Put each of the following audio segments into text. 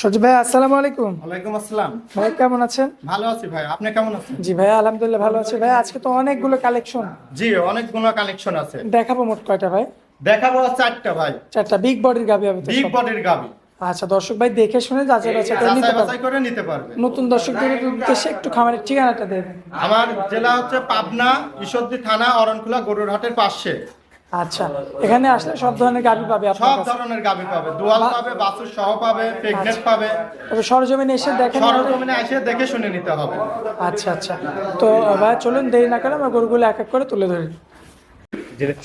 সজি ভাই আসসালামু আলাইকুম। ওয়ালাইকুম আসসালাম। ভাই কেমন আছেন? ভালো আছি ভাই আপনি কেমন আছেন? জি ভাই আলহামদুলিল্লাহ ভালো আছে ভাই। আজকে তো অনেকগুলো কালেকশন। জি অনেকগুলো কালেকশন আছে। দেখাবো মোট কয়টা ভাই? দেখাবো চারটা ভাই। চারটা বিগ বডির গাবি হবে বিগ বডির গাবি। আচ্ছা দর্শক ভাই দেখে শুনে যাচাই বাছাই করে নিতে পারবে। করে নিতে পারবে। নতুন দর্শকদের উদ্দেশ্যে একটু খামারের ঠিকানাটা দেবেন। আমার জেলা হচ্ছে পাবনা ঈশ্বরদী থানা অরণখোলা গরুরহাটের পাশে। আচ্ছা এখানে আসলে সব ধরনের গাবি পাবে সব ধরনের গাবি পাবে। দুয়াল পাবে বাছুর সহ পাবে প্রেগনেন্ট পাবে। তবে সরজমিনে এসে দেখেন সরজমিনে এসে দেখে শুনে নিতে হবে। আচ্ছা আচ্ছা। তো ভাই চলুন দেরি না করে আমরা গরুগুলো এক এক করে তুলে ধরি।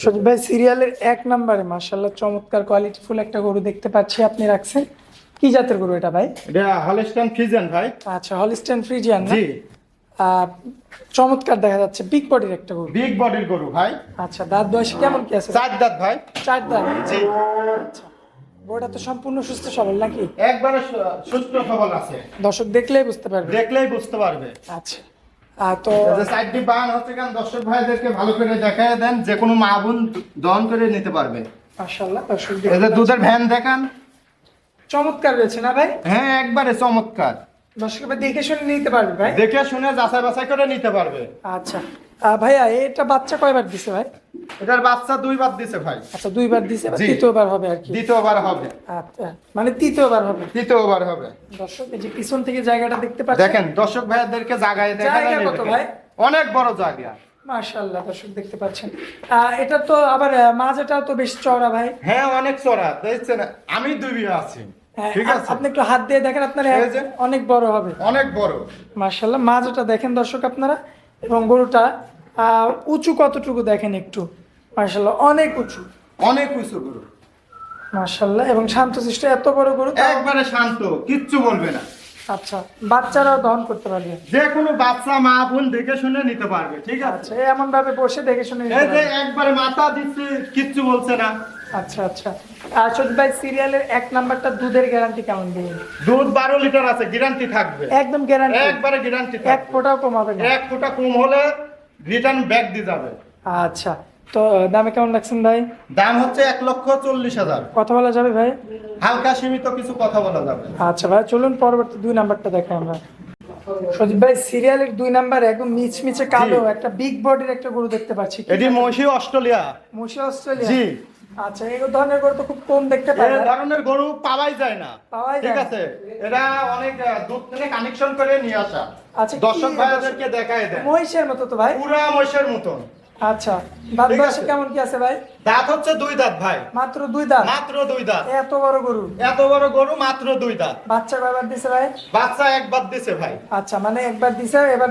সজিব ভাই সিরিয়ালের এক নম্বরে মার্শাল্লাহ চমৎকার কোয়ালিটি ফুল একটা গরু দেখতে পাচ্ছি আপনি রাখছেন। কি জাতের গরু এটা ভাই? এটা হলস্টান ফিজেন ভাই। আচ্ছা হলিস্টেন ফ্রিজিয়ান না? জি। চমৎকার দেখা যাচ্ছে। বিগ বডির একটা গরু। বিগ বডির গরু ভাই। আচ্ছা দাঁত বয়সে কেমন কি আছে? চার দাঁত ভাই। চার দাঁত? জি। আচ্ছা গরুটা তো সম্পূর্ণ সুস্থ সবল নাকি? একবারে সুস্থ সবল আছে। দর্শক দেখলেই বুঝতে পারবে। দেখলেই বুঝতে পারবে। আচ্ছা আর তো সাইডটি বান হচ্ছে কারণ দর্শক ভাইদেরকে ভালো করে দেখায় দেন যে কোনো মা বোন দহন করে নিতে পারবে। মার্শাল্লাহ দর্শক দুধের ভ্যান দেখান। চমৎকার রয়েছে না ভাই? হ্যাঁ একবারে চমৎকার। দর্শক ভাই দেখে শুনে নিতে পারবে ভাই? দেখে শুনে যাচাই বাছাই করে নিতে পারবে। আচ্ছা। ভাইয়া এটা বাচ্চা কয়বার দিছে ভাই? এটার বাচ্চা দুই বার দিছে ভাই। আচ্ছা দুইবার দিছে তৃতীয়বার হবে আর কি? দ্বিতীয়বার হবে। আচ্ছা মানে তৃতীয়বার হবে। তৃতীয়বার হবে। দর্শক এই যে পিছন থেকে জায়গাটা দেখতে পাচ্ছেন? দেখেন দর্শক ভাইদেরকে জায়গায় জায়গা কত ভাই? অনেক বড় জায়গা। মাশাআল্লাহ দর্শক দেখতে পাচ্ছেন। এটা তো আবার মাঝেটাও তো বেশ চওড়া ভাই। হ্যাঁ অনেক চড়া দেখছেন আমি দুই বিঘা আছি। ঠিক আছে। আপনি একটু হাত দিয়ে দেখেন আপনার অনেক বড় হবে। অনেক বড়। দেখেন দর্শক আপনারা এবং গরুটা উঁচু কতটুকু দেখেন একটু? মাশাআল্লাহ অনেক উঁচু। অনেক উঁচু গরু। মাশাআল্লাহ এবং শান্তশিষ্ট এত বড় গরু একবারে শান্ত কিচ্ছু বলবে না। আচ্ছা বাচ্চারাও দহন করতে পারবে। যে কোনো বাচ্চা মা বোন দেখে শুনে নিতে পারবে ঠিক আছে? আচ্ছা এমন ভাবে বসে দেখে শুনে এই যে একবারে মাথা দিচ্ছে কিচ্ছু বলছে না। আচ্ছা আচ্ছা। সত্যি ভাই সিরিয়ালের এক নাম্বারটা দুধের গ্যারান্টি কেমন দিয়ে দুধ বারো লিটার আছে গ্যারান্টি থাকবে। একদম গ্যারান্টি একবারে গ্যারান্টি এক ফোঁটাও কম হবে না। এক ফোঁটা কম হলে রিটার্ন ব্যাক দিয়ে যাবে। আচ্ছা তো দামে কেমন লাগছেন ভাই? দাম হচ্ছে এক লক্ষ চল্লিশ হাজার। কথা বলা যাবে ভাই? হালকা সীমিত কিছু কথা বলা যাবে। আচ্ছা ভাই চলুন পরবর্তী দুই নাম্বারটা দেখাই আমরা। সজিব ভাই সিরিয়ালের দুই নাম্বার একদম মিচমিচে কালো একটা বিগ বডির একটা গরু দেখতে পাচ্ছি। এটি মহিষী অস্ট্রেলিয়া। মুশি অস্ট্রেলিয়া। জি। আচ্ছা এই ধরনের গরু তো খুব কম দেখতে পাই এই ধরনের গরু পাওয়াই যায় না। পাওয়াই ঠিক আছে? এরা অনেক দুধ থেকে কানেকশন করে নিয়ে আসা। আচ্ছা, দর্শক ভাইদেরকে দেখায় দেয় মহিষের মতো তো ভাই? পুরা মহিষের মতন। আচ্ছা দাঁত ঠিক কেমন কি আছে ভাই? দাঁত হচ্ছে দুই দাঁত ভাই। মাত্র দুই দাঁত? মাত্র দুই দাঁত। এত বড় গরু? এত বড় গরু মাত্র দুই দাঁত। বাচ্চা কয়বার দিছে ভাই? বাচ্চা একবার দিছে ভাই। আচ্ছা মানে একবার দিছে এবার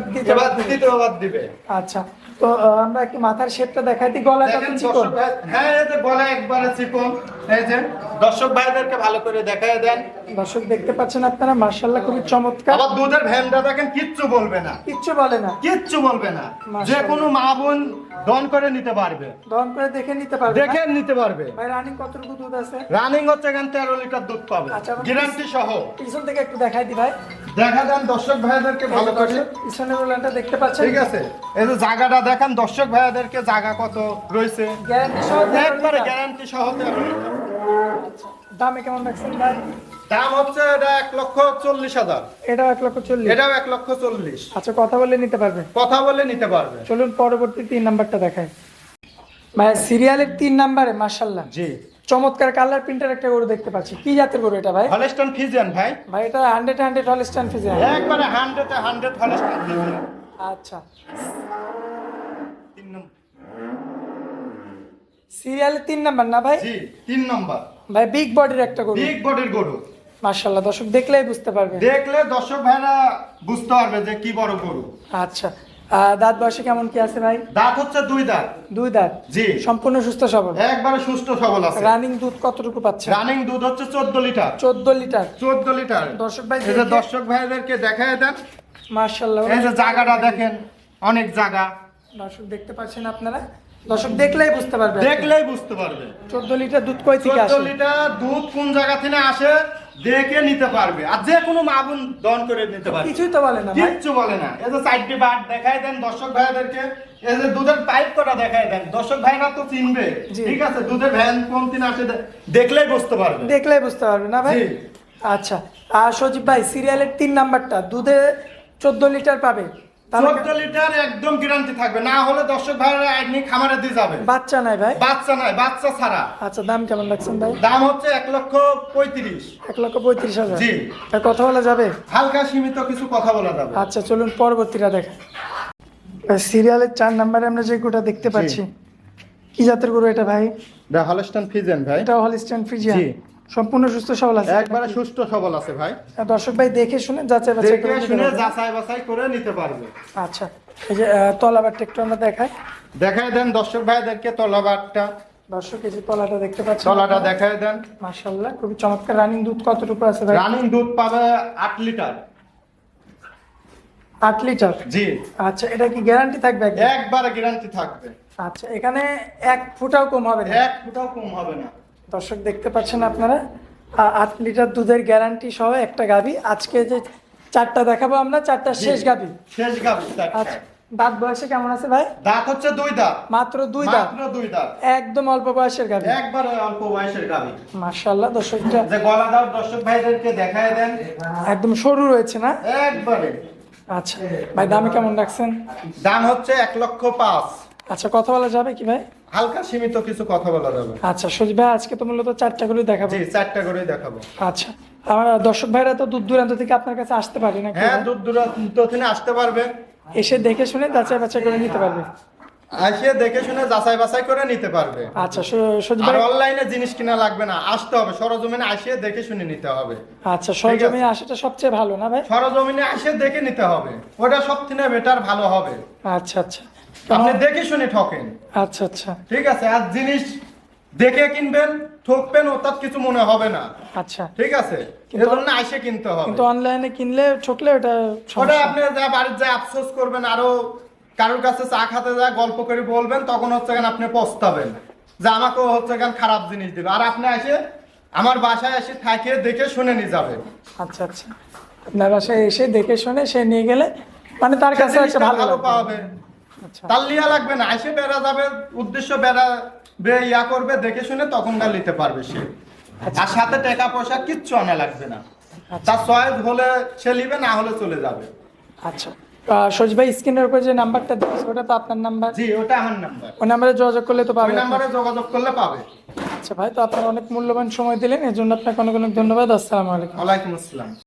দ্বিতীয়বার দিবে। আচ্ছা তো আমরা একটু মাথার শেপটা দেখাই? দিই গলাটা চিকন হ্যাঁ এই যে গলা একবারে চিকন। এই যে দর্শক ভাইদেরকে ভালো করে দেখায় দেন। দর্শক দেখতে পাচ্ছেন আপনারা মার্শাল্লাহ খুবই চমৎকার। আবার দুধের ভ্যানটা দেখেন কিচ্ছু বলবে না। কিচ্ছু বলে না। কিচ্ছু বলবে না। যে কোনো মা বোন দন করে নিতে পারবে। দহন করে দেখে নিতে পারবে দেখে নিতে পারবে। ভাই রানিং কতটুকু দুধ আছে? রানিং হচ্ছে এখান তেরো লিটার দুধ পাবে। আচ্ছা, গ্যারান্টি সহ। পিছন থেকে একটু দেখাই দি ভাই। দেখা দেন দর্শক ভাইদেরকে ভালো করে। পিছনের উলানটা দেখতে পাচ্ছেন? ঠিক আছে। এই যে জায়গাটা দেখেন দর্শক ভাইদেরকে জায়গা কত রয়েছে? গ্যারান্টি সহ একবারে গ্যারান্টি সহ তেরো লিটার। দামে কেমন রাখছেন ভাই? দাম হচ্ছে এটা এক লক্ষ চল্লিশ হাজার। এটাও এক লক্ষ চল্লিশ? এটাও এক লক্ষ চল্লিশ। আচ্ছা কথা বলে নিতে পারবে? কথা বলে নিতে পারবে। চলুন পরবর্তী তিন নাম্বারটা দেখাই। ভাই সিরিয়ালের তিন নাম্বারে মার্শাল্লাহ জি। চমৎকার কালার প্রিন্টার একটা গরু দেখতে পাচ্ছি। কি জাতের গরু এটা ভাই? হলেস্টন ফিজিয়ান ভাই। ভাই এটা হান্ড্রেড হান্ড্রেড হলিস্টান ফিজিয়ান একবারে হান্ড্রেড হান্ড্রেড হলেস্টন ফিজিয়ান আচ্ছা তিন নম্বর সিরিয়ালের তিন নাম্বার না ভাই? জি তিন নম্বর। ভাই বিগ বডির একটা গরু। বিগ বডির গরু। মার্শাল্লাহ দর্শক দেখলেই বুঝতে পারবে দেখলে দর্শক ভাইরা বুঝতে পারবে যে কি বড় গরু। আচ্ছা দাঁত বয়সে কেমন কি আছে ভাই? দাঁত হচ্ছে দুই দাঁত। দুই দাঁত? জি। সম্পূর্ণ সুস্থ সবল? একবারে সুস্থ সবল আছে। রানিং দুধ কতটুকু পাচ্ছে? রানিং দুধ হচ্ছে চোদ্দ লিটার। চোদ্দ লিটার? চোদ্দ লিটার। দর্শক ভাই যে দর্শক ভাইদেরকে দেখায় দেন। মার্শাল্লাহ এই যে জায়গাটা দেখেন অনেক জায়গা। দর্শক দেখতে পাচ্ছেন আপনারা? দর্শক দেখলেই বুঝতে পারবে দেখলেই বুঝতে পারবে। চোদ্দ লিটার দুধ কই থেকে আসে? লিটার দুধ কোন জায়গা থেকে আসে? দেখে নিতে পারবে। আর যে কোনো মাবুন দন করে নিতে পারবে। কিছুই তো বলে না কিচ্ছু বলে না। এই যে চারটি বাট দেখায় দেন দর্শক ভাইদেরকে। এই যে দুধের পাইপ কটা দেখায় দেন। দর্শক ভাইরা তো চিনবে। ঠিক আছে দুধের ভ্যান কোন দিন আসে দেখলেই বুঝতে পারবে। দেখলেই বুঝতে পারবে না ভাই? আচ্ছা। আর সজীব ভাই সিরিয়ালের তিন নাম্বারটা। দুধে চোদ্দ লিটার পাবে। চোদ্দ লিটার একদম গ্যারান্টি থাকবে। না হলে দর্শক ভাইরা আইনি খামারে দিয়ে যাবে। বাচ্চা নাই ভাই? বাচ্চা নাই বাচ্চা ছাড়া। আচ্ছা দাম কেমন রাখছেন ভাই? দাম হচ্ছে এক লক্ষ পঁয়ত্রিশ। এক লক্ষ পঁয়ত্রিশ হাজার? জি। কথা বলা যাবে? হালকা সীমিত কিছু কথা বলা যাবে। আচ্ছা চলুন পরবর্তীটা দেখা সিরিয়ালের চার নাম্বারে আমরা যে গোটা দেখতে পাচ্ছি কি জাতের গরু এটা ভাই? দা হলস্টন ফিজেন ভাই। এটা হলিস্টান ফ্রিজিয়ান জি। সম্পূর্ণ সুস্থ সবল আছে। একবারে সুস্থ সবল আছে ভাই। দর্শক ভাই দেখে শুনে যাচাই বাছাই করে শুনে। যাচাই বাছাই করে নিতে পারবে। আচ্ছা এই যে আহ, তলাবারটা একটু আমরা দেখাই। দেখায় দেন দর্শক ভাইদেরকে তলাবারটা। দর্শক এই যে তলাটা দেখতে পাচ্ছেন তলাটা দেখায় দেন। মাশাআল্লাহ খুবই চমৎকার। রানিং দুধ কতটুকু আছে ভাই? রানিং দুধ পাবে আট লিটার। আট লিটার? জি। আচ্ছা এটা কি গ্যারান্টি থাকবে? একবারে গ্যারান্টি থাকবে। আচ্ছা এখানে এক ফুটাও কম হবে না? এক ফুটাও কম হবে না। দর্শক দেখতে পাচ্ছেন আপনারা? আট লিটার দুধের গ্যারান্টি সহ একটা গাবি আজকে যে চারটা দেখাবো আমরা চারটা শেষ গাবি শেষ গাবি আচ্ছা দাঁত বয়সে কেমন আছে ভাই? দাঁত হচ্ছে দুই দাঁত। মাত্র দুই দাঁত। মাত্র দুই দাঁত। একদম অল্প বয়সের গাবি একবারে অল্প বয়সের গাবি মাশাআল্লাহ দর্শকটা যে গলা দাও দর্শক ভাইদেরকে দেখায় দেন। একদম সরু রয়েছে না? একবারে। আচ্ছা ভাই দামে কেমন রাখছেন? দাম হচ্ছে এক লক্ষ পাঁচ। আচ্ছা কথা বলা যাবে কি ভাই? হালকা সীমিত কিছু কথা বলা যাবে। আচ্ছা সজি ভাই আজকে তো মূলত চারটা করে দেখাবো। জি চারটা করে দেখাবো। আচ্ছা আমার দর্শক ভাইরা তো দূর দূরান্ত থেকে আপনার কাছে আসতে পারে না হ্যাঁ দূর দূরান্ত থেকে আসতে পারবে। এসে দেখে শুনে যাচাই বাছাই করে নিতে পারবে। আসে দেখে শুনে যাচাই বাছাই করে নিতে পারবে। আচ্ছা স- সজি আর ভাই অনলাইনে জিনিস কিনা লাগবে না আসতে হবে। সরজমিনে আসিয়ে দেখে শুনে নিতে হবে। আচ্ছা সরজমে আসাটা সবচেয়ে ভালো না ভাই? সরজমিনে আসে দেখে নিতে হবে। ওটা সব থেকে বেটার ভালো হবে। আচ্ছা আচ্ছা। আপনি দেখে শুনে ঠকেন। আচ্ছা আচ্ছা। ঠিক আছে আর জিনিস দেখে কিনবেন ঠকবেন ওটার কিছু মনে হবে না। আচ্ছা। ঠিক আছে এজন্য আইসে কিনতে হবে। কিন্তু অনলাইনে কিনলে ঠকলে ওটা ওটা আপনি যা বাড়ির যা আফসোস করবেন আরও কারোর কাছে চা খাতে যা গল্প করে বলবেন তখন হচ্ছে কেন আপনি পস্তাবেন। যে আমাকেও হচ্ছে কেন খারাপ জিনিস দিল আর আপনি এসে আমার বাসায় এসে থাকে দেখে শুনে নিয়ে যাবেন আচ্ছা আচ্ছা। আপনার বাসায় এসে দেখে শুনে সে নিয়ে গেলে মানে তার কাছে একটা ভালো। পাবে আচ্ছা। তার লিয়া লাগবে না। এসে বেড়া যাবে উদ্দেশ্য বেড়া বে ইয়া করবে দেখে শুনে তখন গা নিতে পারবে সে। আচ্ছা। আর সাথে টাকা পয়সা কিচ্ছু আনা লাগবে না। তার চয়েস হলে সে নিবে না হলে চলে যাবে। আচ্ছা। সজি ভাই স্ক্রিনের উপর যে নাম্বারটা দিয়েছে ওটা তো আপনার নাম্বার? জি ওটা আমার নাম্বার। ওই নাম্বারে যোগাযোগ করলে তো ওই নাম্বারে যোগাযোগ করলে পাবে। আচ্ছা ভাই তো আপনার অনেক মূল্যবান সময় দিলেন এর জন্য আপনাকে অনেক অনেক ধন্যবাদ। আসসালামু আলাইকুম। ওয়ালাইকুম আসসালাম।